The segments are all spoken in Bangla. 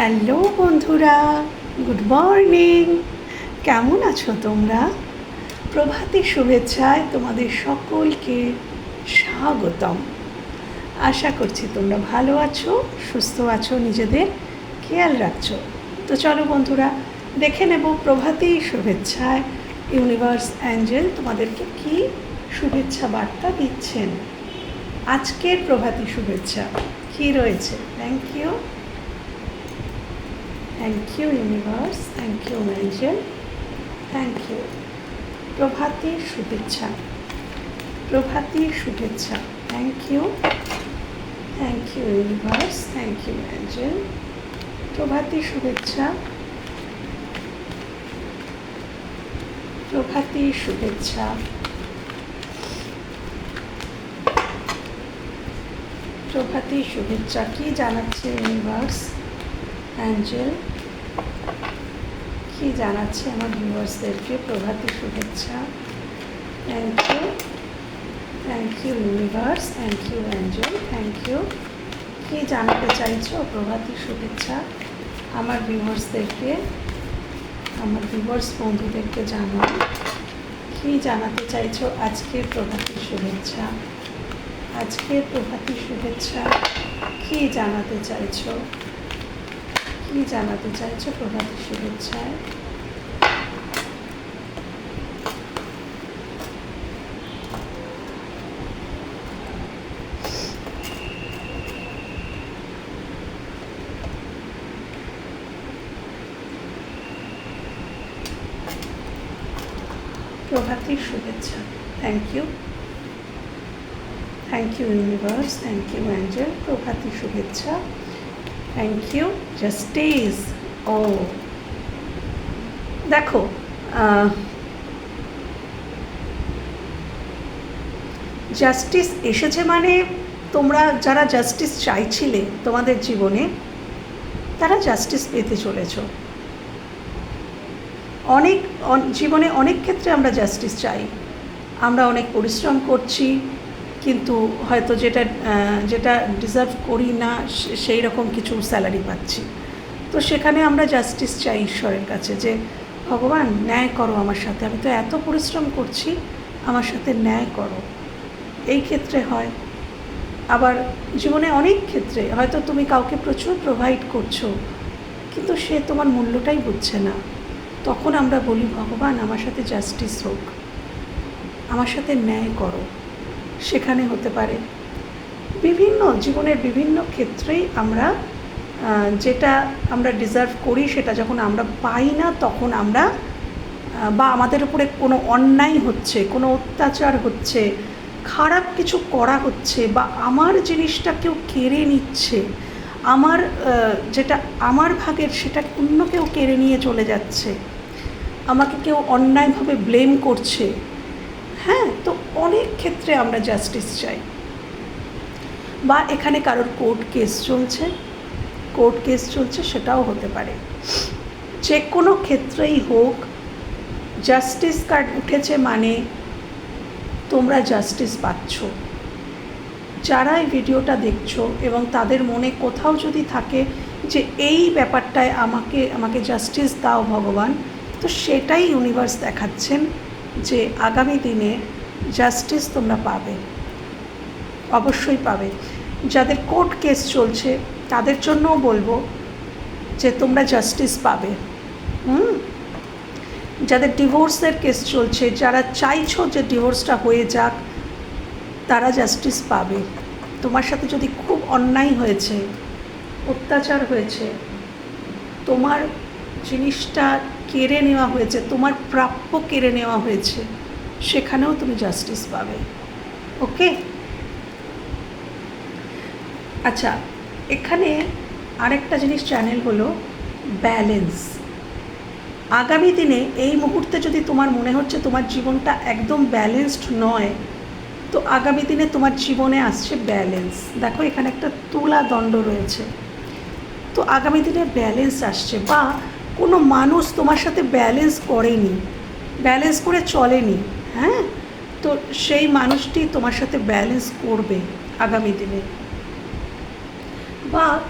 হ্যালো বন্ধুরা, গুড মর্নিং। কেমন আছো তোমরা? প্রভাতী শুভেচ্ছায় তোমাদের সকলকে স্বাগতম। আশা করছি তোমরা ভালো আছো, সুস্থ আছো, নিজেদের খেয়াল রাখছো। তো চলো বন্ধুরা, দেখে নেব প্রভাতী শুভেচ্ছায় ইউনিভার্স অ্যাঞ্জেল তোমাদেরকে কি শুভেচ্ছা বার্তা দিচ্ছেন। আজকের প্রভাতী শুভেচ্ছা কি রয়েছে? Thank you thank you universe thank you angel thank you প্রভাতীর শুভেচ্ছা প্রভাতীর শুভেচ্ছা thank you thank you universe thank you angel প্রভাতী শুভেচ্ছা প্রভাতী শুভেচ্ছা প্রভাতী শুভেচ্ছা কি জানাচ্ছে ইউনিভার্স অ্যাঞ্জেল, কি জানাচ্ছে আমার ভিউয়ার্সদেরকে? প্রভাতী শুভেচ্ছা। Thank you thank you universe thank you angel thank you কি জানাতে চাইছো? প্রভাতী শুভেচ্ছা। আমার ভিউয়ার্সদেরকে, আমার ভিউয়ার্স বন্ধুদেরকে জানো কি জানাতে চাইছো? আজকের প্রভাতী শুভেচ্ছা। আজকের প্রভাতী শুভেচ্ছা। কি জানাতে চাইছো? জানাতে চাইছো, প্রভাতী শুভেচ্ছায় প্রভাতীর শুভেচ্ছা। Thank you thank you universe thank you angel প্রভাতী শুভেচ্ছা। থ্যাংক ইউ জাস্টিস ও দেখো জাস্টিস এসেছে মানে তোমরা যারা জাস্টিস চাইছিলে তোমাদের জীবনে, তারা জাস্টিস পেতে চলেছ। অনেক, অন- জীবনে অনেক ক্ষেত্রে আমরা জাস্টিস চাই। আমরা অনেক পরিশ্রম করছি কিন্তু হয়তো যেটা যেটা ডিজার্ভ করি না সেই রকম কিছু স্যালারি পাচ্ছি। তো সেখানে আমরা জাস্টিস চাই ঈশ্বরের কাছে যে, ভগবান, ন্যায় করো আমার সাথে। আমি তো এত পরিশ্রম করছি, আমার সাথে ন্যায় করো। এই ক্ষেত্রে হয়। আবার জীবনে অনেক ক্ষেত্রে, হয়তো তুমি কাউকে প্রচুর প্রোভাইড করছ, কিন্তু সে তোমার মূল্যটাই বুঝছে না। তখন আমরা বলি, ভগবান, আমার সাথে জাস্টিস হোক। আমার সাথে ন্যায় করো। সেখানে হতে পারে। বিভিন্ন জীবনের বিভিন্ন ক্ষেত্রেই আমরা যেটা আমরা ডিজার্ভ করি, সেটা যখন আমরা পাই না, তখন আমরা বা আমাদের উপরে কোনো অন্যায় হচ্ছে, কোনো অত্যাচার হচ্ছে, খারাপ কিছু করা হচ্ছে, বা আমার জিনিসটা কেউ কেড়ে নিচ্ছে, আমার যেটা আমার ভাগের সেটা অন্য কেউ কেড়ে নিয়ে চলে যাচ্ছে, আমাকে কেউ অন্যায়ভাবে ব্লেম করছে হ্যাঁ তো অনেক ক্ষেত্রে আমরা জাস্টিস চাই। বা এখানে কারোর কোর্ট কেস চলছে কোর্ট কেস চলছে, সেটাও হতে পারে। যে কোনো ক্ষেত্রেই হোক জাস্টিস কার্ড উঠেছে মানে তোমরা জাস্টিস পাচ্ছ। যারা এই ভিডিওটা দেখছ এবং তাদের মনে কোথাও যদি থাকে যে এই ব্যাপারটায় আমাকে আমাকে জাস্টিস দাও ভগবান, তো সেটাই ইউনিভার্স দেখাচ্ছেন। যে আগামী দিনে জাস্টিস তোমরা পাবে। অবশ্যই পাবে। যাদের কোর্ট কেস চলছে, তাদের জন্যও বলব যে তোমরা জাস্টিস পাবে। হুম? যাদের ডিভোর্সের কেস চলছে, যারা চাইছো যে ডিভোর্সটা হয়ে যাক, তারা জাস্টিস পাবে। তোমার সাথে যদি খুব অন্যায় হয়েছে, অত্যাচার হয়েছে, তোমার জিনিসটা কেড়ে নেওয়া হয়েছে, তোমার প্রাপ্য কেড়ে নেওয়া হয়েছে, সেখানেও তুমি জাস্টিস পাবে। ওকে আচ্ছা এখানে আরেকটা জিনিস চ্যানেল হলো ব্যালেন্স আগামী দিনে এই মুহূর্তে যদি তোমার মনে হচ্ছে তোমার জীবনটা একদম ব্যালেন্সড নয়, তো আগামী দিনে তোমার জীবনে আসছে ব্যালেন্স দেখো, এখানে একটা তুলা দণ্ড রয়েছে। তো আগামী দিনে ব্যালেন্স আসছে বা কোনো মানুষ তোমার সাথে ব্যালেন্স করেনি ব্যালেন্স করে চলেনি হ্যাঁ? তো সেই মানুষটি তোমার সাথে ব্যালেন্স করবে আগামী দিনে। বা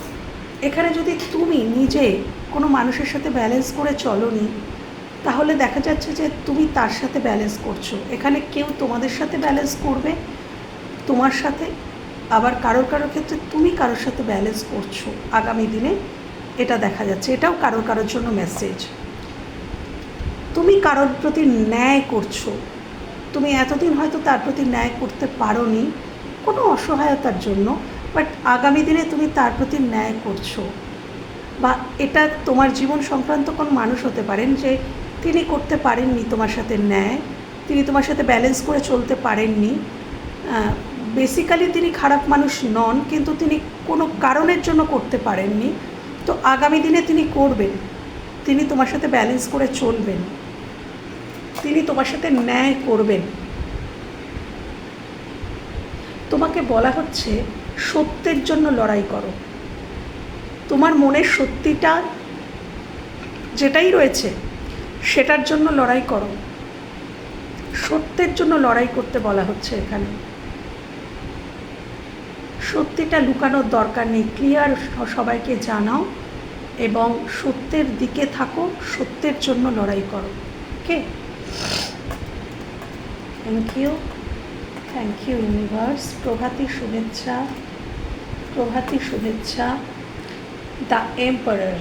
এখানে যদি তুমি নিজে কোনো মানুষের সাথে ব্যালেন্স করে চলোনি, তাহলে দেখা যাচ্ছে যে তুমি তার সাথে ব্যালেন্স করছ। এখানে কেউ তোমাদের সাথে ব্যালেন্স করবে, তোমার সাথে, আবার কারোর কারোর ক্ষেত্রে তুমি কারোর সাথে ব্যালেন্স করছ আগামী দিনে। এটা দেখা যাচ্ছে, এটাও কারোর কারোর জন্য মেসেজ তুমি কারোর প্রতি ন্যায় করছ। তুমি এতদিন হয়তো তার প্রতি ন্যায় করতে পারোনি, কোনো অসহায়তার জন্য বাট আগামী দিনে তুমি তার প্রতি ন্যায় করছ। বা এটা তোমার জীবন সংক্রান্ত কোনো মানুষ হতে পারেন যে তিনি করতে পারেননি তোমার সাথে ন্যায়, তিনি তোমার সাথে ব্যালেন্স করে চলতে পারেননি। বেসিক্যালি তিনি খারাপ মানুষ নন, কিন্তু তিনি কোনো কারণের জন্য করতে পারেননি। তো আগামী দিনে তিনি করবেন। তিনি তোমার সাথে ব্যালেন্স করে চলবেন। তিনি তোমার সাথে ন্যায় করবেন। তোমাকে বলা হচ্ছে, সত্যের জন্য লড়াই করো। তোমার মনের সত্যিটা যেটাই রয়েছে, সেটার জন্য লড়াই করো। সত্যের জন্য লড়াই করতে বলা হচ্ছে এখানে। সত্যিটা লুকানোর দরকার নেই। ক্লিয়ার সবাইকে জানাও এবং সত্যের দিকে থাকো, সত্যের জন্য লড়াই করো। Okay? Thank you thank you universe প্রভাতী শুভেচ্ছা। প্রভাতী শুভেচ্ছা। দ্য এম্পারার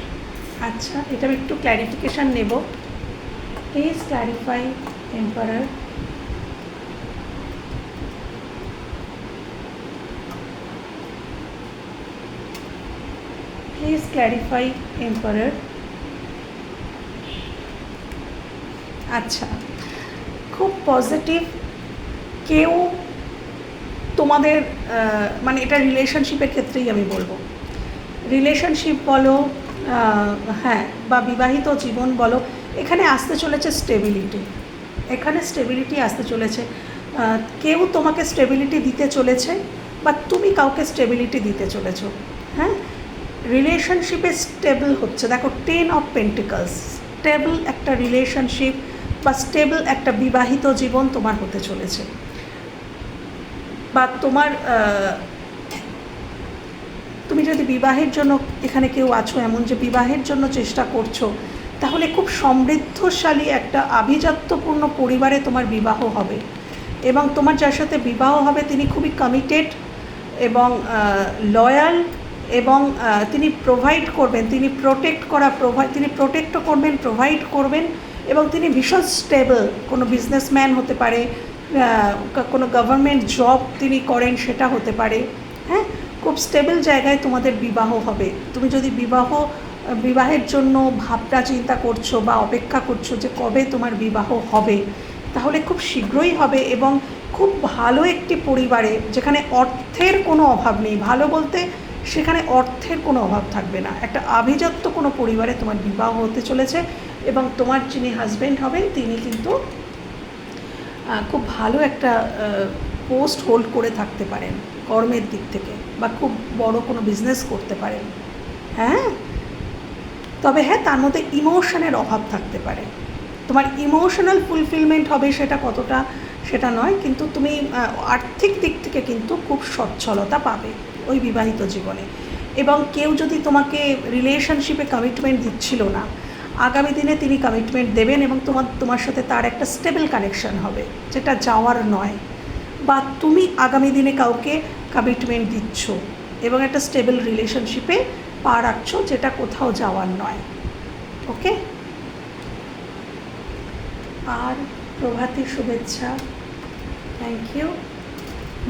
আচ্ছা এটা আমি একটু ক্ল্যারিফিকেশান নেব। Please clarify emperor please clarify emperor আচ্ছা খুব পজিটিভ কেউ তোমাদের মানে এটা রিলেশনশিপের ক্ষেত্রেই আমি বলব। রিলেশনশিপ বলো হ্যাঁ বা বিবাহিত জীবন বলো, এখানে আসতে চলেছে স্টেবিলিটি এখানে স্টেবিলিটি আসতে চলেছে। কেউ তোমাকে স্টেবিলিটি দিতে চলেছে, বা তুমি কাউকে স্টেবিলিটি দিতে চলেছো হ্যাঁ? রিলেশনশিপে স্টেবল হচ্ছে। দেখো টেন অফ পেন্টিকলস স্টেবল একটা রিলেশনশিপ বা স্টেবল একটা বিবাহিত জীবন তোমার হতে চলেছে। বা তোমার তুমি যদি বিবাহের জন্য এখানে কেউ আছো, এমন যে বিবাহের জন্য চেষ্টা করছ, তাহলে খুব সমৃদ্ধশালী একটা আভিজাত্যপূর্ণ পরিবারে তোমার বিবাহ হবে। এবং তোমার যার সাথে বিবাহ হবে, তিনি খুবই কমিটেড এবং লয়াল এবং তিনি প্রোভাইড করবেন, তিনি প্রোটেক্ট করা প্রোভাইড তিনি প্রোটেক্টও করবেন প্রোভাইড করবেন এবং তিনি ভীষণ স্টেবল কোনো বিজনেসম্যান হতে পারে কোনো গভর্নমেন্ট জব তিনি করেন সেটা হতে পারে হ্যাঁ? খুব স্টেবল জায়গায় তোমাদের বিবাহ হবে। তুমি যদি বিবাহ, বিবাহের জন্য ভাবনা চিন্তা করছ বা অপেক্ষা করছ যে কবে তোমার বিবাহ হবে, তাহলে খুব শীঘ্রই হবে এবং খুব ভালো একটি পরিবারে যেখানে অর্থের কোনো অভাব নেই। ভালো বলতে সেখানে অর্থের কোনো অভাব থাকবে না। একটা আভিজাত্য কোনো পরিবারে তোমার বিবাহ হতে চলেছে এবং তোমার যিনি হাজব্যান্ড হবেন, তিনি কিন্তু খুব ভালো একটা পোস্ট হোল্ড করে থাকতে পারেন কর্মের দিক থেকে বা খুব বড় কোনো বিজনেস করতে পারেন। হ্যাঁ? তবে হ্যাঁ তার মধ্যে ইমোশনের অভাব থাকতে পারে। তোমার ইমোশনাল ফুলফিলমেন্ট হবে সেটা কতটা, সেটা নয়, কিন্তু তুমি আর্থিক দিক থেকে কিন্তু খুব সচ্ছলতা পাবে। ওই বিবাহিত জীবনে। এবং কেউ যদি তোমাকে রিলেশনশিপে কমিটমেন্ট দিচ্ছিল না, আগামী দিনে তিনি কমিটমেন্ট দেবেন এবং তোমার তোমার সাথে তার একটা স্টেবল কানেকশন হবে, যেটা যাওয়ার নয়। বা তুমি আগামী দিনে কাউকে কমিটমেন্ট দিচ্ছ এবং একটা স্টেবল রিলেশনশিপে পা রাখছো, যেটা কোথাও যাওয়ার নয়। ওকে আর প্রভাতী শুভেচ্ছা। Thank you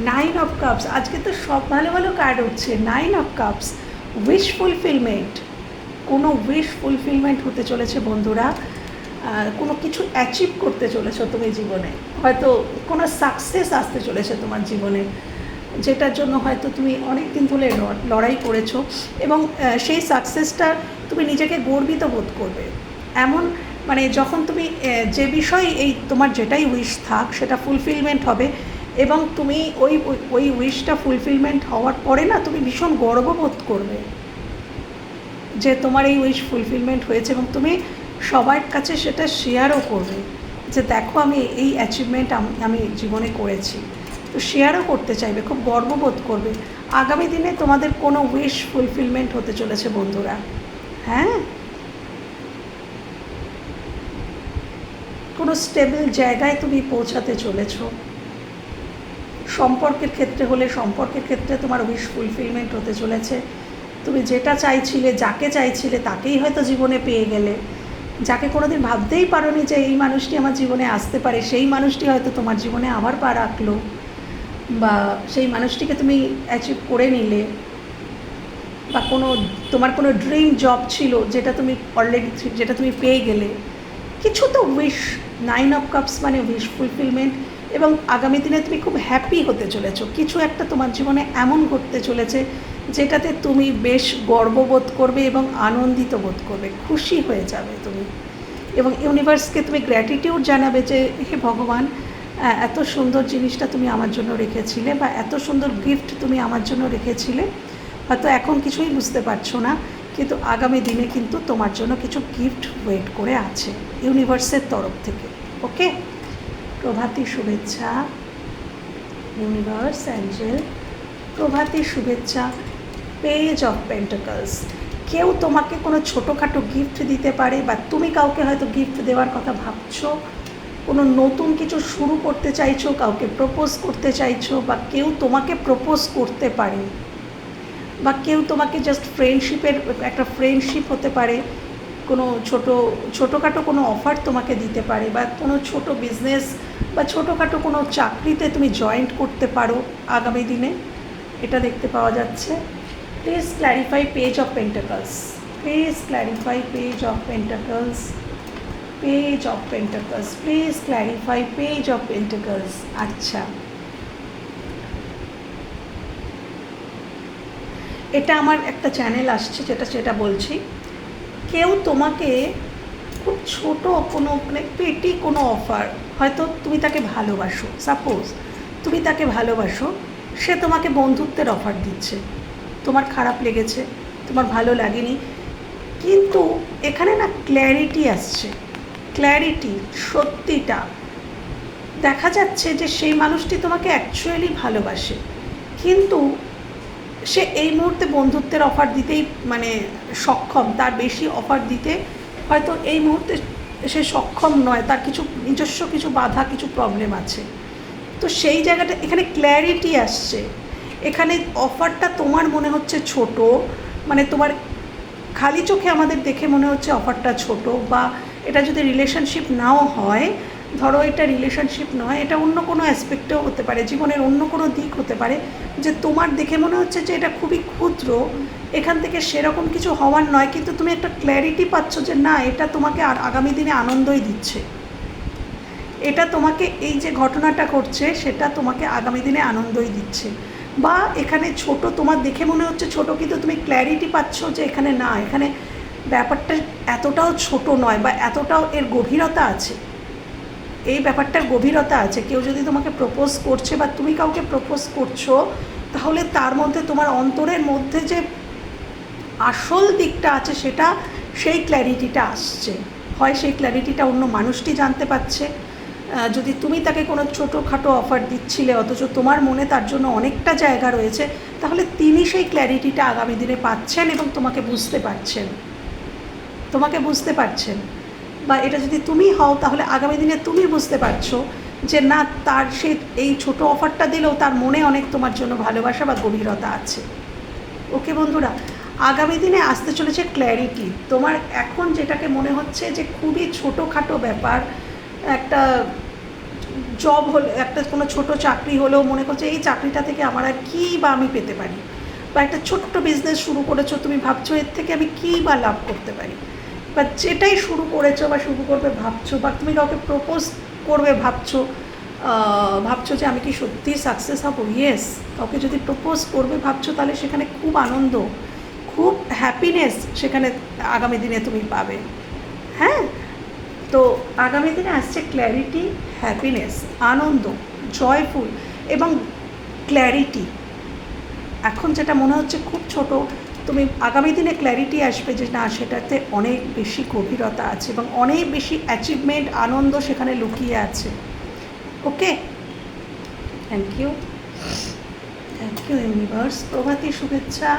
nine of cups আজকে তো সব ভালো ভালো কার্ড হচ্ছে nine of cups wish fulfilment কোনো উইশ ফুলফিলমেন্ট হতে চলেছে বন্ধুরা। কোনো কিছু অ্যাচিভ করতে চলেছো তুমি জীবনে। হয়তো কোনো সাকসেস আসতে চলেছে তোমার জীবনে। যেটার জন্য হয়তো তুমি অনেক দিন ধরে লড়াই করেছ এবং সেই সাকসেসটা তুমি নিজেকে গর্বিত বোধ করবে। এমন মানে যখন তুমি যে বিষয় এই তোমার যেটাই উইশ থাক, সেটা ফুলফিলমেন্ট হবে। এবং তুমি ওই, ওই- উইশটা ফুলফিলমেন্ট হওয়ার পরে না তুমি ভীষণ গর্ববোধ করবে যে তোমার এই উইশ ফুলফিলমেন্ট হয়েছে এবং তুমি সবার কাছে সেটা শেয়ারও করবে যে দেখো আমি এই অ্যাচিভমেন্ট আমি জীবনে করেছি। তো শেয়ারও করতে চাইবে, খুব গর্ববোধ করবে। আগামী দিনে তোমাদের কোনো উইশ ফুলফিলমেন্ট হতে চলেছে বন্ধুরা। হ্যাঁ? কোনো স্টেবল জায়গায় তুমি পৌঁছাতে চলেছো। সম্পর্কের ক্ষেত্রে হলে সম্পর্কের ক্ষেত্রে তোমার উইশ ফুলফিলমেন্ট হতে চলেছে। তুমি যেটা চাইছিলে, যাকে চাইছিলে, তাকেই হয়তো জীবনে পেয়ে গেলে। যাকে কোনোদিন ভাবতেই পারোনি যে এই মানুষটি আমার জীবনে আসতে পারে, সেই মানুষটি হয়তো তোমার জীবনে আবার পা রাখল। বা সেই মানুষটিকে তুমি অ্যাচিভ করে নিলে। বা কোনো, তোমার কোনো ড্রিম জব ছিল যেটা তুমি অলরেডি যেটা তুমি পেয়ে গেলে। কিছু তো উইশ নাইন অফ কাপস মানে উইশ ফুলফিলমেন্ট এবং আগামী দিনে তুমি খুব হ্যাপি হতে চলেছো। কিছু একটা তোমার জীবনে এমন ঘটতে চলেছে, যেটাতে তুমি বেশ গর্ববোধ করবে এবং আনন্দিত বোধ করবে, খুশি হয়ে যাবে তুমি। এবং ইউনিভার্সকে তুমি গ্র্যাটিটিউড জানাবে যে, হে ভগবান এত সুন্দর জিনিসটা তুমি আমার জন্য রেখেছিলে বা এত সুন্দর গিফট তুমি আমার জন্য রেখেছিলে। হয়তো এখন কিছুই বুঝতে পারছ না, কিন্তু আগামী দিনে কিন্তু তোমার জন্য কিছু গিফট ওয়েট করে আছে ইউনিভার্সের তরফ থেকে। ওকে প্রভাতী শুভেচ্ছা ইউনিভার্স অ্যাঞ্জেল প্রভাতী শুভেচ্ছা পেজ অফ পেন্টাকলস কেউ তোমাকে কোনো ছোটোখাটো গিফট দিতে পারে বা তুমি কাউকে হয়তো গিফট দেওয়ার কথা ভাবছ, কোনো নতুন কিছু শুরু করতে চাইছো, কাউকে প্রপোজ করতে চাইছো, বা কেউ তোমাকে প্রপোজ করতে পারে, বা কেউ তোমাকে জাস্ট ফ্রেন্ডশিপের একটা ফ্রেন্ডশিপ হতে পারে কোনো ছোটো, ছোটোখাটো কোনো অফার তোমাকে দিতে পারে বা কোনো ছোট বিজনেস বা ছোটোখাটো কোনো চাকরিতে তুমি জয়েন্ট করতে পারো আগামী দিনে, এটা দেখতে পাওয়া যাচ্ছে। Please clarify page of pentacles please clarify page of pentacles page of pentacles please clarify page of pentacles আচ্ছা। এটা আমার একটা চ্যানেল আসছে, যেটা, সেটা বলছি। কেউ তোমাকে খুব ছোট কোনো মানে পেটি কোনো অফার হয়তো তুমি তাকে ভালোবাসো সাপোজ তুমি তাকে ভালোবাসো, সে তোমাকে বন্ধুত্বের অফার দিচ্ছে। তোমার খারাপ লেগেছে, তোমার ভালো লাগেনি, কিন্তু এখানে না ক্ল্যারিটি আসছে। ক্ল্যারিটি সত্যিটা। দেখা যাচ্ছে যে সেই মানুষটি তোমাকে অ্যাকচুয়ালি ভালোবাসে। কিন্তু সে এই মুহূর্তে বন্ধুত্বের অফার দিতেই মানে সক্ষম, তার বেশি অফার দিতে হয়তো এই মুহূর্তে সে সক্ষম নয়, তার কিছু নিজস্ব কিছু বাধা, কিছু প্রবলেম আছে। তো সেই জায়গাটা, এখানে ক্ল্যারিটি আসছে। এখানে অফারটা তোমার মনে হচ্ছে ছোট মানে তোমার খালি চোখে আমাদের দেখে মনে হচ্ছে অফারটা ছোট বা এটা যদি রিলেশনশিপ নাও হয় ধরো এটা রিলেশনশিপ নয়, এটা অন্য কোনো অ্যাসপেক্টেও হতে পারে, জীবনের অন্য কোনো দিক হতে পারে, যে তোমার দেখে মনে হচ্ছে যে এটা খুবই ক্ষুদ্র, এখান থেকে সেরকম কিছু হওয়ার নয়, কিন্তু তুমি একটা ক্ল্যারিটি পাচ্ছ যে না, এটা তোমাকে আর আগামী দিনে আনন্দই দিচ্ছে। এটা তোমাকে এই যে ঘটনাটা করছে সেটা তোমাকে আগামী দিনে আনন্দই দিচ্ছে। বা এখানে ছোট, তোমার দেখে মনে হচ্ছে ছোট, কিন্তু তুমি ক্ল্যারিটি পাচ্ছ যে এখানে না, এখানে ব্যাপারটা এতটাও ছোট নয় বা এতটাও এর গভীরতা আছে। এই ব্যাপারটার গভীরতা আছে। কেউ যদি তোমাকে প্রপোজ করছে বা তুমি কাউকে প্রপোজ করছ, তাহলে তার মধ্যে তোমার অন্তরের মধ্যে যে আসল দিকটা আছে, সেটা সেই ক্ল্যারিটিটা আসছে। হয় সেই ক্ল্যারিটিটা অন্য মানুষটি জানতে পারছে। যদি তুমি তাকে কোনো ছোটোখাটো অফার দিচ্ছিলে, অথচ তোমার মনে তার জন্য অনেকটা জায়গা রয়েছে, তাহলে তিনি সেই ক্ল্যারিটিটা আগামী দিনে পাচ্ছেন এবং তোমাকে বুঝতে পারছেন। তোমাকে বুঝতে পারছেন। বা এটা যদি তুমি হও, তাহলে আগামী দিনে তুমি বুঝতে পারছ যে না, তার সে এই ছোট অফারটা দিলেও তার মনে অনেক তোমার জন্য ভালোবাসা বা গভীরতা আছে। ওকে বন্ধুরা, আগামী দিনে আসতে চলেছে ক্ল্যারিটি তোমার এখন যেটাকে মনে হচ্ছে যে খুবই ছোটোখাটো ব্যাপার, একটা জব হলে, একটা কোনো ছোট চাকরি হলেও মনে করছে, এই চাকরিটা থেকে আমার আর কী বা আমি পেতে পারি? বা একটা ছোট্ট বিজনেস শুরু করেছ, তুমি ভাবছ এর থেকে আমি কী বা লাভ করতে পারি? বা যেটাই শুরু করেছ বা শুরু করবে ভাবছ বা তুমি কাউকে প্রপোজ করবে ভাবছ ভাবছ যে আমি কি সত্যি সাকসেস হব? ইয়েস কাউকে যদি প্রপোজ করবে ভাবছ তাহলে সেখানে খুব আনন্দ, খুব হ্যাপিনেস সেখানে আগামী দিনে তুমি পাবে। হ্যাঁ? তো আগামী দিনে আসছে ক্ল্যারিটি হ্যাপিনেস আনন্দ জয়ফুল এবং ক্ল্যারিটি এখন যেটা মনে হচ্ছে খুব ছোট তুমি আগামী দিনে ক্ল্যারিটি আসবে যে না, সেটাতে অনেক বেশি গভীরতা আছে এবং অনেক বেশি অ্যাচিভমেন্ট আনন্দ সেখানে লুকিয়ে আছে। Okay thank you thank you universe প্রভাতী, শুভেচ্ছা।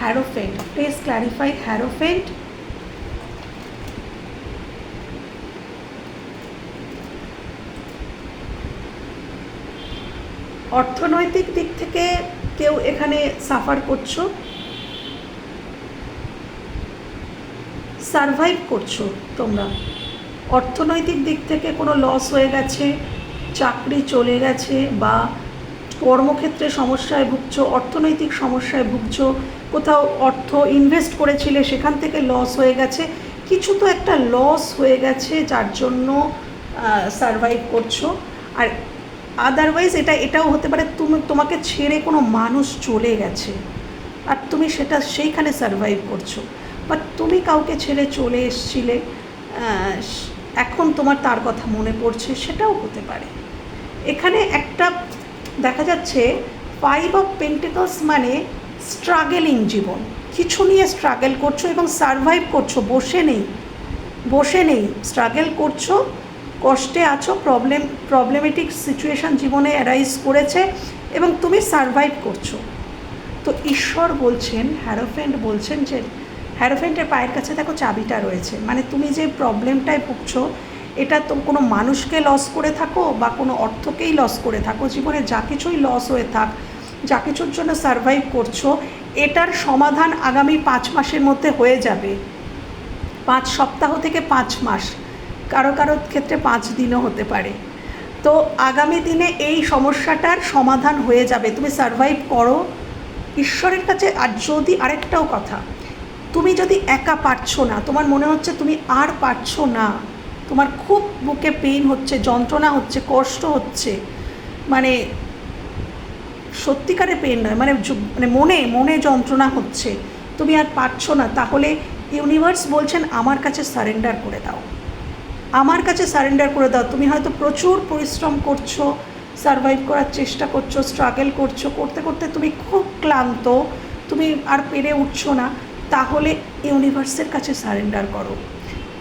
হ্যারোফেন্ট প্লিজ ক্ল্যারিফাই হ্যারোফেন্ট অর্থনৈতিক দিক থেকে কেউ এখানে সাফার করছ? সারভাইভ করছ তোমরা। অর্থনৈতিক দিক থেকে কোনো লস হয়ে গেছে, চাকরি চলে গেছে বা কর্মক্ষেত্রে সমস্যায় ভুগছো, অর্থনৈতিক সমস্যায় ভুগছো, কোথাও অর্থ ইনভেস্ট করেছিলে, সেখান থেকে লস হয়ে গেছে, কিছু তো একটা লস হয়ে গেছে যার জন্য সারভাইভ করছ। আর আদারওয়াইজ এটা, এটাও হতে পারে তুমি, তোমাকে ছেড়ে কোনো মানুষ চলে গেছে, আর তুমি সেটা, সেইখানে সারভাইভ করছ। বাট তুমি কাউকে ছেড়ে চলে এসছিলে এখন তোমার তার কথা মনে পড়ছে, সেটাও হতে পারে। এখানে একটা দেখা যাচ্ছে ফাইভ অফ পেন্টিকলস মানে স্ট্রাগেলিং জীবন। কিছু নিয়ে স্ট্রাগল করছ এবং সারভাইভ করছ, বসে নেই বসে নেই স্ট্রাগল করছ, কষ্টে আছো প্রবলেম প্রবলেমেটিক সিচুয়েশান জীবনে অ্যারাইজ করেছে এবং তুমি সারভাইভ করছ। তো ঈশ্বর বলছেন হ্যারোফেন্ট বলছেন যে হ্যারোফেন্টের পায়ের কাছে দেখো চাবিটা রয়েছে। মানে তুমি যে প্রবলেমটায় ভুগছো, এটা তো কোনো মানুষকে লস করে থাকো বা কোনো অর্থকেই লস করে থাকো। জীবনে যা কিছুই লস হয়ে থাক, যা কিছুর জন্য সারভাইভ করছ, এটার সমাধান আগামী পাঁচ মাসের মধ্যে হয়ে যাবে। পাঁচ সপ্তাহ থেকে পাঁচ মাস, কারও কারও ক্ষেত্রে পাঁচ দিনও হতে পারে। তো আগামী দিনে এই সমস্যাটার সমাধান হয়ে যাবে। তুমি সারভাইভ করো। ঈশ্বরের কাছে আর যদি আরেকটাও কথা তুমি যদি একা পারছ না, তোমার মনে হচ্ছে তুমি আর পারছ না, তোমার খুব বুকে পেইন হচ্ছে, যন্ত্রণা হচ্ছে, কষ্ট হচ্ছে মানে সত্যিকারে পেন নয় মানে মানে মনে মনে যন্ত্রণা হচ্ছে, তুমি আর পারছ না, তাহলে ইউনিভার্স বলছেন আমার কাছে সারেন্ডার করে দাও। আমার কাছে সারেন্ডার করে দাও। তুমি হয়তো প্রচুর পরিশ্রম করছ সারভাইভ করার চেষ্টা করছ স্ট্রাগল করছ, করতে করতে তুমি খুব ক্লান্ত, তুমি আর পেরে উঠছো না। তাহলে ইউনিভার্সের কাছে সারেন্ডার করো।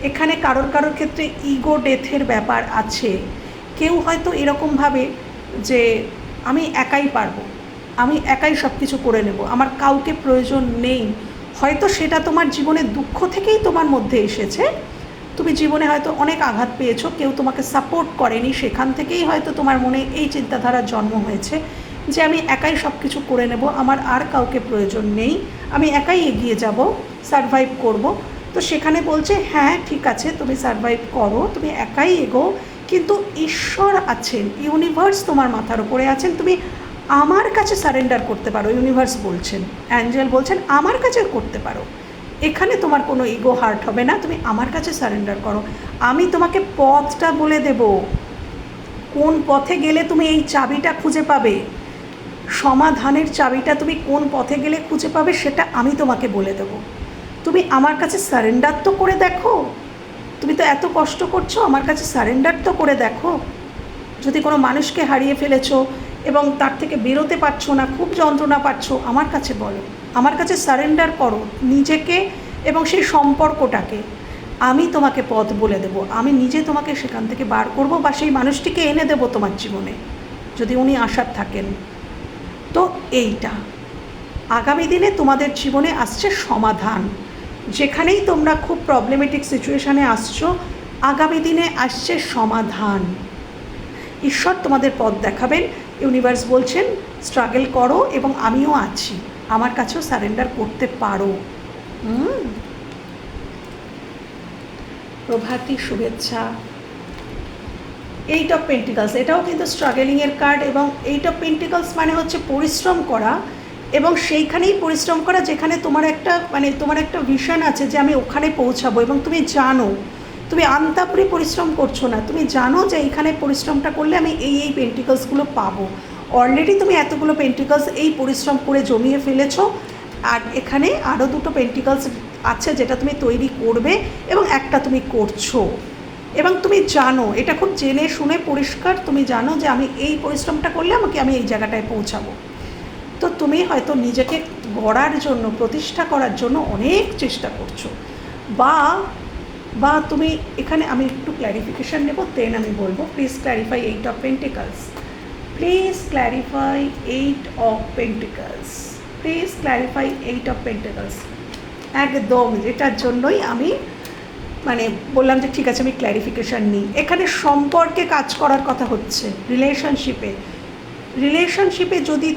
এখানে কারোর কারোর ক্ষেত্রে ইগো ডেথের ব্যাপার আছে। কেউ হয়তো এরকমভাবে যে, আমি একাই পারব, আমি একাই সব কিছু করে নেব, আমার কাউকে প্রয়োজন নেই। হয়তো সেটা তোমার জীবনের দুঃখ থেকেই তোমার মধ্যে এসেছে। তুমি জীবনে হয়তো অনেক আঘাত পেয়েছ, কেউ তোমাকে সাপোর্ট করেনি, সেখান থেকেই হয়তো তোমার মনে এই চিন্তাধারার জন্ম হয়েছে। যে আমি একাই সব কিছু করে নেব, আমার আর কাউকে প্রয়োজন নেই। আমি একাই এগিয়ে যাব সারভাইভ করব। তো সেখানে বলছে হ্যাঁ ঠিক আছে, তুমি সারভাইভ করো, তুমি একাই এগো, কিন্তু ঈশ্বর আছেন ইউনিভার্স তোমার মাথার উপরে আছেন, তুমি আমার কাছে সারেন্ডার করতে পারো। ইউনিভার্স বলছেন অ্যাঞ্জেল বলছেন, আমার কাছে করতে পারো। এখানে তোমার কোনো ইগো হার্ট হবে না, তুমি আমার কাছে সারেন্ডার করো। আমি তোমাকে পথটা বলে দেব। কোন পথে গেলে তুমি এই চাবিটা খুঁজে পাবে? সমাধানের চাবিটা তুমি কোন পথে গেলে খুঁজে পাবে সেটা আমি তোমাকে বলে দেব। তুমি আমার কাছে সারেন্ডার তো করে দেখো। তুমি তো এত কষ্ট করছ, আমার কাছে সারেন্ডার তো করে দেখো। যদি কোনো মানুষকে হারিয়ে ফেলেছো এবং তার থেকে বেরোতে পারছ না, খুব যন্ত্রণা পাচ্ছ, আমার কাছে বলো। আমার কাছে সারেন্ডার করো নিজেকে এবং সেই সম্পর্কটাকে। আমি তোমাকে পথ বলে দেব। আমি নিজে তোমাকে সেখান থেকে বার করব বা সেই মানুষটিকে এনে দেব তোমার জীবনে। যদি উনি আসার থাকেন তো এইটা। আগামী দিনে তোমাদের জীবনে আসছে সমাধান। যেখানেই তোমরা খুব প্রবলেমেটিক সিচুয়েশানে আসছো, আগামী দিনে আসছে সমাধান। ঈশ্বর তোমাদের পথ দেখাবেন। ইউনিভার্স বলছেন স্ট্রাগল করো এবং আমিও আছি। আমার কাছেও সারেন্ডার করতে পারো। প্রভাতী শুভেচ্ছা। এইট অফ পেন্টিকালস এটাও কিন্তু স্ট্রাগলিংয়ের কার্ড এবং এইট অফ পেন্টিকালস মানে হচ্ছে পরিশ্রম করা এবং সেইখানেই পরিশ্রম করা যেখানে তোমার একটা মানে তোমার একটা ভিশন আছে যে আমি ওখানে পৌঁছাবো এবং তুমি জানো, তুমি আন্তাপুরে পরিশ্রম করছ না, তুমি জানো যে এইখানে পরিশ্রমটা করলে আমি এই এই পেন্টিকলসগুলো পাবো। অলরেডি তুমি এতগুলো পেন্টিকলস এই পরিশ্রম করে জমিয়ে ফেলেছো আর এখানে আরও দুটো পেন্টিকলস আছে যেটা তুমি তৈরি করবে এবং একটা তুমি করছ। এবং তুমি জানো, এটা খুব জেনে শুনে পরিষ্কার তুমি জানো যে আমি এই পরিশ্রমটা করলে আমাকে আমি এই জায়গাটায় পৌঁছাবো। তো তুমি হয়তো নিজেকে গড়ার জন্য, প্রতিষ্ঠা করার জন্য অনেক চেষ্টা করছ। বা বা তুমি এখানে আমি একটু ক্ল্যারিফিকেশান নেব দেন আমি বলব please clarify eight of pentacles please clarify eight of pentacles please clarify eight of pentacles একদম, এটার জন্যই আমি মানে বললাম যে ঠিক আছে, আমি ক্ল্যারিফিকেশান নিই। এখানে সম্পর্কে কাজ করার কথা হচ্ছে রিলেশনশিপে রিলেশনশিপে যদি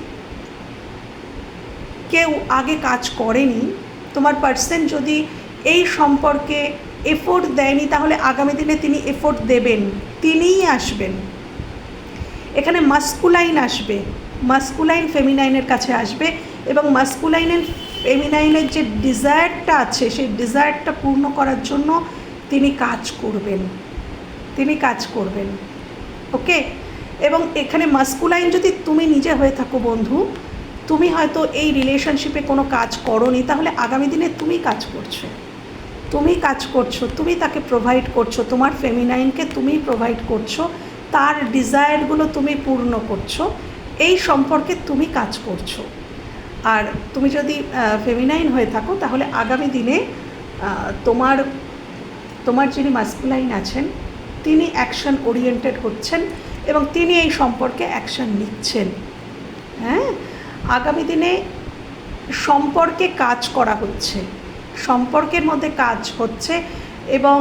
কেউ আগে কাজ করেনি, তোমার পার্সন যদি এই সম্পর্কে এফোর্ট দেয়নি, তাহলে আগামী দিনে তিনি এফোর্ট দেবেন, তিনিই আসবেন। এখানে মাস্কুলাইন আসবে মাস্কুলাইন ফেমিনাইনের কাছে আসবে এবং মাস্কুলাইনের ফেমিনাইনের যে ডিজায়ারটা আছে, সেই ডিজায়ারটা পূর্ণ করার জন্য তিনি কাজ করবেন। তিনি কাজ করবেন। ওকে? এবং এখানে মাস্কুলাইন যদি তুমি নিজে হয়ে থাকো বন্ধু, তুমি হয়তো এই রিলেশনশিপে কোনো কাজ করনি, তাহলে আগামী দিনে তুমি কাজ করছ। তুমি কাজ করছ, তুমি তাকে প্রোভাইড করছ, তোমার ফেমিনাইনকে তুমি প্রোভাইড করছ, তার ডিজায়ারগুলো তুমি পূর্ণ করছ, এই সম্পর্কে তুমি কাজ করছ। আর তুমি যদি ফেমিনাইন হয়ে থাকো, তাহলে আগামী দিনে তোমার তোমার যিনি মাস্কুলাইন আছেন, তিনি অ্যাকশন ওরিয়েন্টেড হচ্ছেন এবং তিনি এই সম্পর্কে অ্যাকশন নিচ্ছেন। হ্যাঁ? আগামী দিনে সম্পর্কে কাজ করা হচ্ছে, সম্পর্কের মধ্যে কাজ হচ্ছে এবং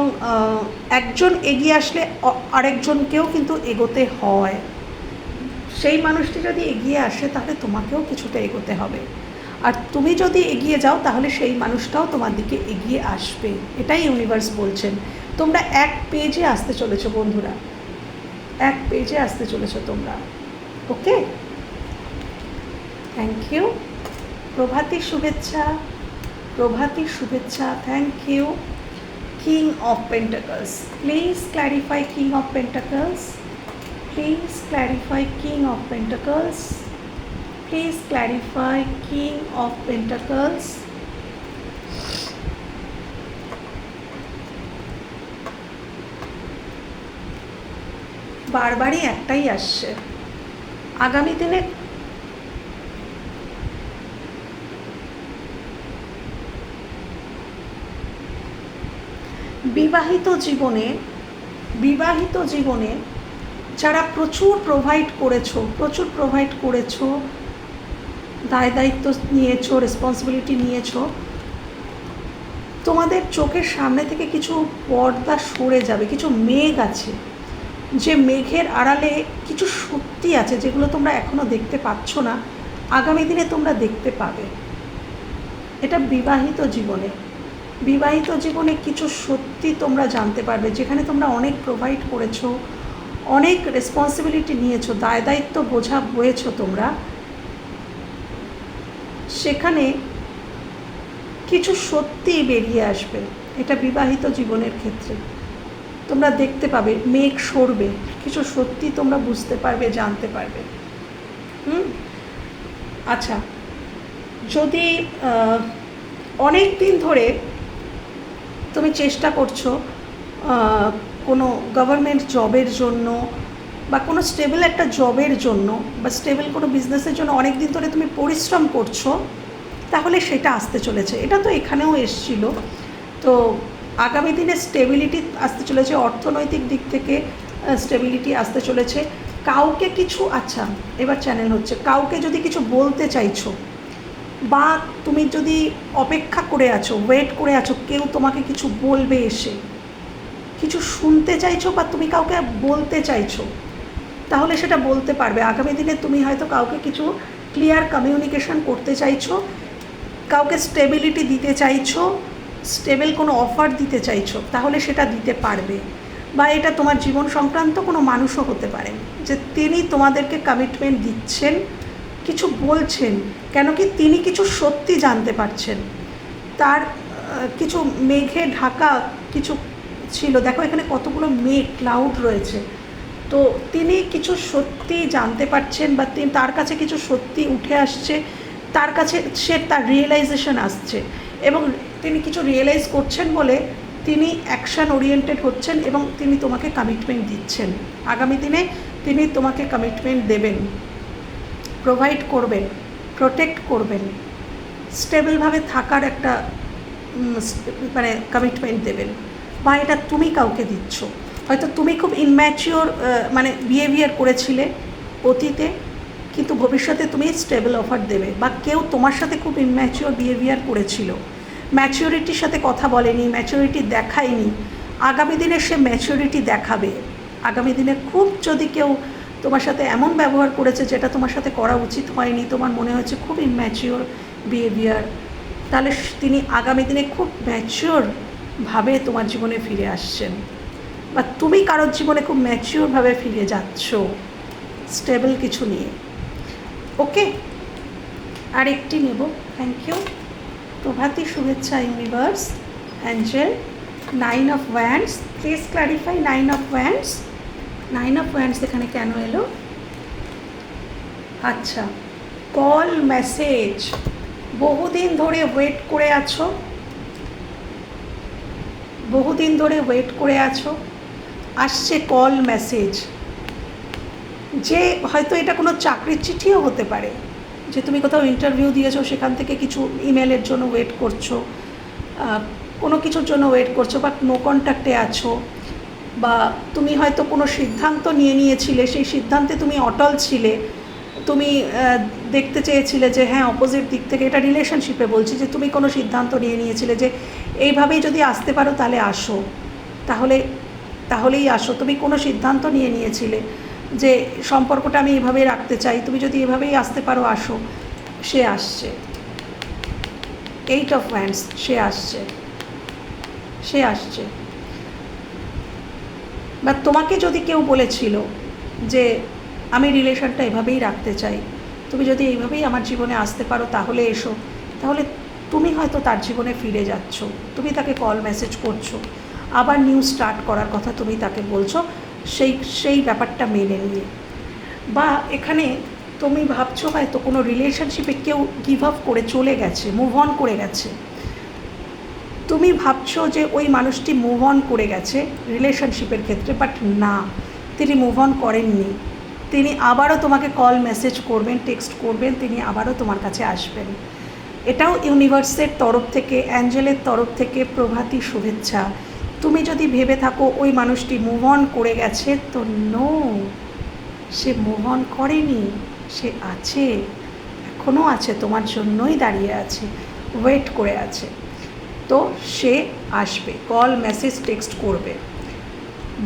একজন এগিয়ে আসলে আরেকজনকেও কিন্তু এগোতে হয়। সেই মানুষটি যদি এগিয়ে আসে তাহলে তোমাকেও কিছুটা এগোতে হবে। আর তুমি যদি এগিয়ে যাও, তাহলে সেই মানুষটাও তোমার দিকে এগিয়ে আসবে। এটাই ইউনিভার্স বলছেন। তোমরা এক পেজে আসতে চলেছো বন্ধুরা। এক পেজে আসতে চলেছো তোমরা। ওকে? থ্যাংক ইউ প্রভাতী শুভেচ্ছা। প্রভাতী শুভেচ্ছা। Thank you king of pentacles please clarify king of pentacles please clarify king of pentacles please clarify king of pentacles বারবারই একটাই আসছে। আগামী দিনে বিবাহিত জীবনে বিবাহিত জীবনে যারা প্রচুর প্রোভাইড করেছ, প্রচুর প্রোভাইড করেছ দায় দায়িত্ব নিয়েছো রেসপন্সিবিলিটি নিয়েছো, তোমাদের চোখের সামনে থেকে কিছু পর্দা সরে যাবে, কিছু মেঘ আছে। যে মেঘের আড়ালে কিছু সত্যি আছে যেগুলো তোমরা এখনও দেখতে পাচ্ছ না, আগামী দিনে তোমরা দেখতে পাবে। এটা বিবাহিত জীবনে। বিবাহিত জীবনে কিছু সত্যি তোমরা জানতে পারবে, যেখানে তোমরা অনেক প্রোভাইড করেছ, অনেক রেসপন্সিবিলিটি নিয়েছো, দায় দায়িত্ব বোঝা বয়েছো তোমরা। সেখানে কিছু সত্যি বেরিয়ে আসবে। এটা বিবাহিত জীবনের ক্ষেত্রে। তোমরা দেখতে পাবে, মেঘ সরবে। কিছু সত্যি তোমরা বুঝতে পারবে, জানতে পারবে। হুম? আচ্ছা যদি অনেক দিন ধরে তুমি চেষ্টা করছ কোনো গভর্নমেন্ট জবের জন্য বা কোনো স্টেবল একটা জবের জন্য বা স্টেবল কোনো বিজনেসের জন্য অনেক দিন ধরে তুমি পরিশ্রম করছ, তাহলে সেটা আসতে চলেছে। এটা তো এখানেও এসছিল। তো আগামী দিনে স্টেবিলিটি আসতে চলেছে, অর্থনৈতিক দিক থেকে স্টেবিলিটি আসতে চলেছে। কাউকে কিছু আচ্ছা এবার চ্যানেল হচ্ছে, কাউকে যদি কিছু বলতে চাইছো বা তুমি যদি অপেক্ষা করে আছো ওয়েট করে আছো, কেউ তোমাকে কিছু বলবে এসে, কিছু শুনতে চাইছো বা তুমি কাউকে বলতে চাইছো তাহলে সেটা বলতে পারবে। আগামী দিনে তুমি হয়তো কাউকে কিছু ক্লিয়ার কমিউনিকেশন করতে চাইছো, কাউকে স্টেবিলিটি দিতে চাইছো স্টেবল কোনো অফার দিতে চাইছো, তাহলে সেটা দিতে পারবে। বা এটা তোমার জীবন সংক্রান্ত কোনো মানুষও হতে পারে, যে তিনি তোমাদেরকে কমিটমেন্ট দিচ্ছেন, কিছু বলছেন, কেন কি তিনি কিছু সত্যি জানতে পারছেন। তার কিছু মেঘে ঢাকা কিছু ছিল। দেখো এখানে কতগুলো মেঘ ক্লাউড রয়েছে। তো তিনি কিছু সত্যি জানতে পারছেন বা তার কাছে কিছু সত্যি উঠে আসছে, তার কাছে সে তার রিয়েলাইজেশন আসছে এবং তিনি কিছু রিয়েলাইজ করছেন বলে তিনি অ্যাকশান ওরিয়েন্টেড হচ্ছেন এবং তিনি তোমাকে কমিটমেন্ট দিচ্ছেন। আগামী দিনে তিনি তোমাকে কমিটমেন্ট দেবেন প্রোভাইড করবেন প্রোটেক্ট করবেন স্টেবলভাবে থাকার একটা মানে কমিটমেন্ট দেবেন। বা এটা তুমি কাউকে দিচ্ছ। হয়তো তুমি খুব ইনম্যাচিওর মানে বিহেভিয়ার করেছিলে অতীতে, কিন্তু ভবিষ্যতে তুমি স্টেবল অফার দেবে বা কেউ তোমার সাথে খুব ইনম্যাচিওর বিহেভিয়ার করেছিল। ম্যাচিওরিটির সাথে কথা বলেনি ম্যাচিওরিটি দেখায়নি। আগামী দিনে সে ম্যাচিওরিটি দেখাবে। আগামী দিনে খুব যদি কেউ তোমার সাথে এমন ব্যবহার করেছে যেটা তোমার সাথে করা উচিত হয়নি, তোমার মনে হয়েছে খুব ইম্যাচিওর বিহেভিয়ার তাহলে তিনি আগামী দিনে খুব ম্যাচিওরভাবে তোমার জীবনে ফিরে আসছেন। বা তুমি কারোর জীবনে খুব ম্যাচিওরভাবে ফিরে যাচ্ছ স্টেবল কিছু নিয়ে। ওকে আর একটি নেব। থ্যাংক ইউ প্রভাতী শুভেচ্ছা universe angel nine of wands please clarify nine of wands nine of wands এখানে কেন এলো? আচ্ছা কল মেসেজ বহুদিন ধরে ওয়েট করে আছো? বহুদিন ধরে ওয়েট করে আছো? আসছে কল মেসেজ যে হয়তো এটা কোনো চাকরির চিঠিও হতে পারে, যে তুমি কোথাও ইন্টারভিউ দিয়েছ, সেখান থেকে কিছু ইমেলের জন্য ওয়েট করছ কোনো কিছুর জন্য ওয়েট করছ বা নো কন্ট্যাক্টে আছো, বা তুমি হয়তো কোনো সিদ্ধান্ত নিয়ে নিয়েছিলে, সেই সিদ্ধান্তে তুমি অটল ছিলে, তুমি দেখতে চেয়েছিলে যে হ্যাঁ অপোজিট দিক থেকে এটা রিলেশনশিপে বলছি, যে তুমি কোনো সিদ্ধান্ত নিয়ে নিয়েছিলে যে এইভাবেই যদি আসতে পারো তাহলে আসো, তাহলে তাহলেই আসো। তুমি কোনো সিদ্ধান্ত নিয়ে নিয়েছিলে যে সম্পর্কটা আমি এভাবেই রাখতে চাই, তুমি যদি এভাবেই আসতে পারো, আসো। সে আসছে। এইট অফ হ্যান্ডস সে আসছে। সে আসছে। বা তোমাকে যদি কেউ বলেছিল যে আমি রিলেশনটা এভাবেই রাখতে চাই, তুমি যদি এইভাবেই আমার জীবনে আসতে পারো, তাহলে এসো। তাহলে তুমি হয়তো তার জীবনে ফিরে যাচ্ছ। তুমি তাকে কল মেসেজ করছ। আবার নিউ স্টার্ট করার কথা তুমি তাকে বলছো, সেই সেই ব্যাপারটা মেনে নিয়ে। বা এখানে তুমি ভাবছ হয়তো কোনো রিলেশনশিপে কেউ গিভ আপ করে চলে গেছে মুভ অন করে গেছে। তুমি ভাবছ যে ওই মানুষটি মুভ অন করে গেছে রিলেশনশিপের ক্ষেত্রে বাট না, তিনি মুভ অন করেননি। তিনি আবারও তোমাকে কল মেসেজ করবেন টেক্সট করবেন, তিনি আবারও তোমার কাছে আসবেন। এটাও ইউনিভার্সের তরফ থেকে, অ্যাঞ্জেলের তরফ থেকে প্রভাতী শুভেচ্ছা। তুমি যদি ভেবে থাকো ওই মানুষটি মুভ অন করে গেছে, তো নো সে মুভ অন করেনি, সে আছে এখনও আছে, তোমার জন্যই দাঁড়িয়ে আছে ওয়েট করে আছে। তো সে আসবে কল মেসেজ টেক্সট করবে।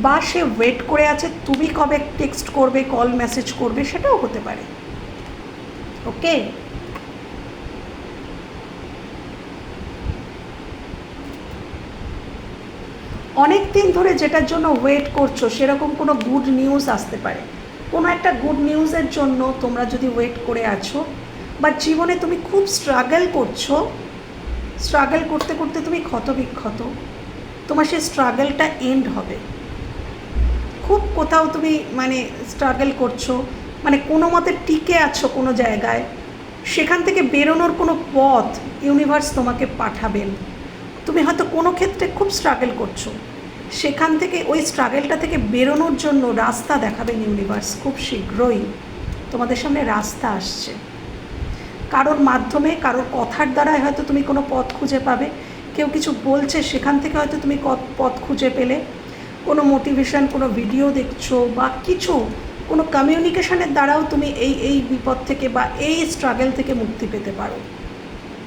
বা সে ওয়েট করে আছে, তুমি কবে টেক্সট করবে কল মেসেজ করবে, সেটাও হতে পারে। ওকে অনেক দিন ধরে যেটার জন্য ওয়েট করছ, সেরকম কোনো গুড নিউজ আসতে পারে। কোনো একটা গুড নিউজের জন্য তোমরা যদি ওয়েট করে আছো বা জীবনে তুমি খুব স্ট্রাগল করছ স্ট্রাগল করতে করতে তুমি ক্ষত বিক্ষত তোমার সেই স্ট্রাগলটা এন্ড হবে। খুব কোথাও তুমি মানে স্ট্রাগল করছ মানে কোনো মতে টিকে আছো কোনো জায়গায়, সেখান থেকে বেরোনোর কোনো পথ ইউনিভার্স তোমাকে পাঠাবেন। তুমি হয়তো কোনো ক্ষেত্রে খুব স্ট্রাগল করছ। সেখান থেকে ওই স্ট্রাগলটা থেকে বেরোনোর জন্য রাস্তা দেখাবেন ইউনিভার্স খুব শীঘ্রই। তোমাদের সামনে রাস্তা আসছে। কারোর মাধ্যমে, কারোর কথার দ্বারাই হয়তো তুমি কোনো পথ খুঁজে পাবে। কেউ কিছু বলছে, সেখান থেকে হয়তো তুমি পথ খুঁজে পেলে। কোনো মোটিভেশন কোনো ভিডিও দেখছ বা কিছু, কোনো কমিউনিকেশনের দ্বারাও তুমি এই এই বিপদ থেকে বা এই স্ট্রাগল থেকে মুক্তি পেতে পারো।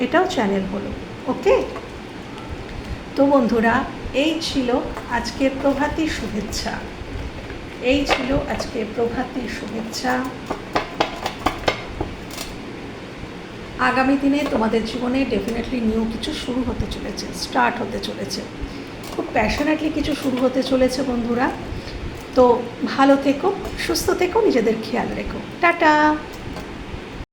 এটাও চ্যানেল হলো ওকে তো বন্ধুরা, এই ছিল আজকের প্রভাতী শুভেচ্ছা। এই ছিল আজকে প্রভাতী শুভেচ্ছা। আগামী দিনে তোমাদের জীবনে ডেফিনেটলি নিউ কিছু শুরু হতে চলেছে স্টার্ট হতে চলেছে। খুব প্যাশনেটলি কিছু শুরু হতে চলেছে বন্ধুরা। তো ভালো থেকো, সুস্থ থেকো, নিজেদের খেয়াল রেখো। টাটা!